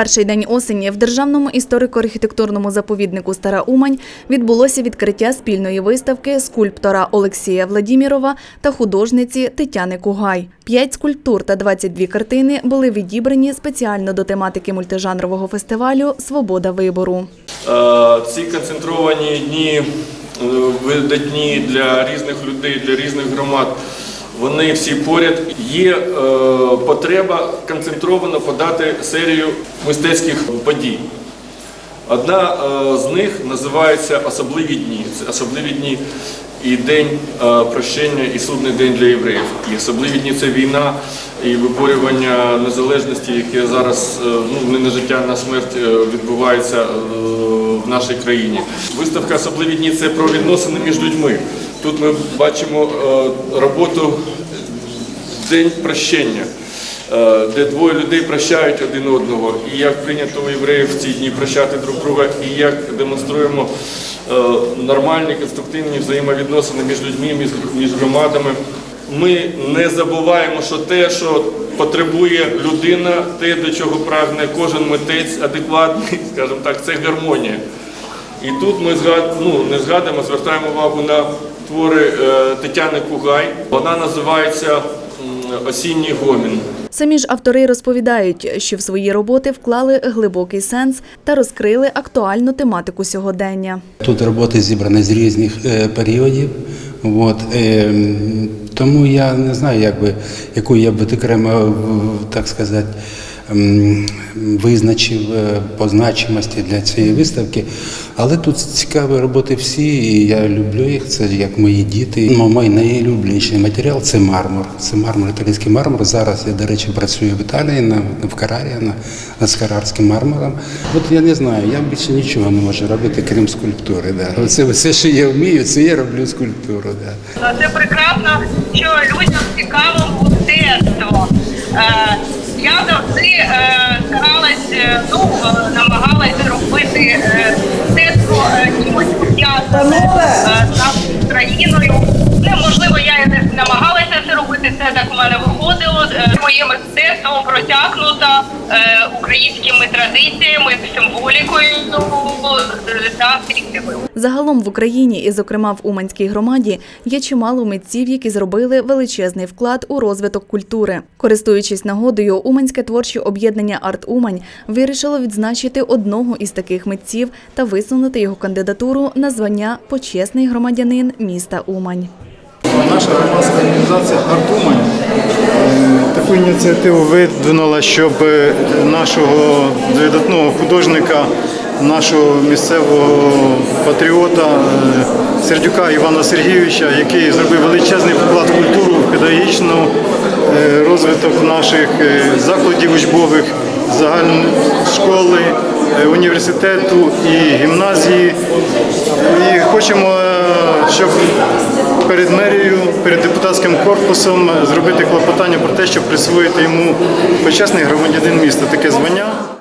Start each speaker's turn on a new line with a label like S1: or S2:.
S1: перший день осені в державному історико-архітектурному заповіднику Стара Умань відбулося відкриття спільної виставки скульптора Олексія Владімірова та художниці Тетяни Кугай. П'ять скульптур та 22 картини були відібрані спеціально до тематики мультижанрового фестивалю Свобода вибору.
S2: Е, Ці концентровані дні е, видатні для різних людей, для різних громад. Вони всі поряд. Є е, потреба концентровано подати серію мистецьких подій. Одна е, з них називається Особливі дні. Це особливі дні і день е, прощення, і судний день для євреїв. І особливі дні це війна і виборювання незалежності, яке зараз е, ну, не на життя, а на смерть е, відбувається е, в нашій країні. Виставка Особливі дні це про відносини між людьми. Тут ми бачимо е, роботу День прощення, е, де двоє людей прощають один одного, і як прийнято у євреїв в ці дні прощати друг друга, і як демонструємо е, нормальні конструктивні взаємовідносини між людьми, між, громадами. Ми не забуваємо, що те, що потребує людина, те, до чого прагне кожен митець адекватний, скажімо так, це гармонія. І тут ми згад... ну, не згадуємо, звертаємо увагу на твори е, Тетяни Кугай. Вона називається Осінній гомін.
S1: Самі ж автори розповідають, що в свої роботи вклали глибокий сенс та розкрили актуальну тематику сьогодення.
S3: Тут роботи зібрані з різних е, періодів. От, е, тому я не знаю, як би, яку я б окремо, так сказати, визначив е, по значимості для цієї виставки. Але тут цікаві роботи всі, і я люблю їх. Це як мої діти. Ну, Мій найулюбленіший матеріал це мармур. Це мармур, італійський мармур. Зараз я, до речі, працюю в Італії на в Карарі на, над карарським мармуром. От я не знаю, я більше нічого не можу робити, крім скульптури. Да. Оце все, що я вмію, це я роблю скульптуру. Да.
S4: Це прекрасно, що людям цікаво мистецтво. Е, Я завжди е, старалась, е, ну, е, намагалась робити те, що е, чимось пов'язане е, з країною. Можливо, я не намагалася це робити, це так у мене виходило. Е, Моє мистецтво протягнуто е, українськими традиціями, символікою е, та стилістикою.
S1: Загалом в Україні, і зокрема в Уманській громаді, є чимало митців, які зробили величезний вклад у розвиток культури. Користуючись нагодою, Уманське творче об'єднання Арт Умань вирішило відзначити одного із таких митців та висунути його кандидатуру на звання почесний громадянин міста Умань.
S5: Наша громадська організація «Артумань» е, таку ініціативу видвинула, щоб е, нашого видатного художника, нашого місцевого патріота е, Сердюка Івана Сергійовича, який зробив величезний вклад в культуру, в педагогічну е, розвиток наших е, закладів учбових, загальної школи, університету і гімназії. І хочемо, щоб перед мерією, перед депутатським корпусом зробити клопотання про те, щоб присвоїти йому почесний громадянин міста таке звання.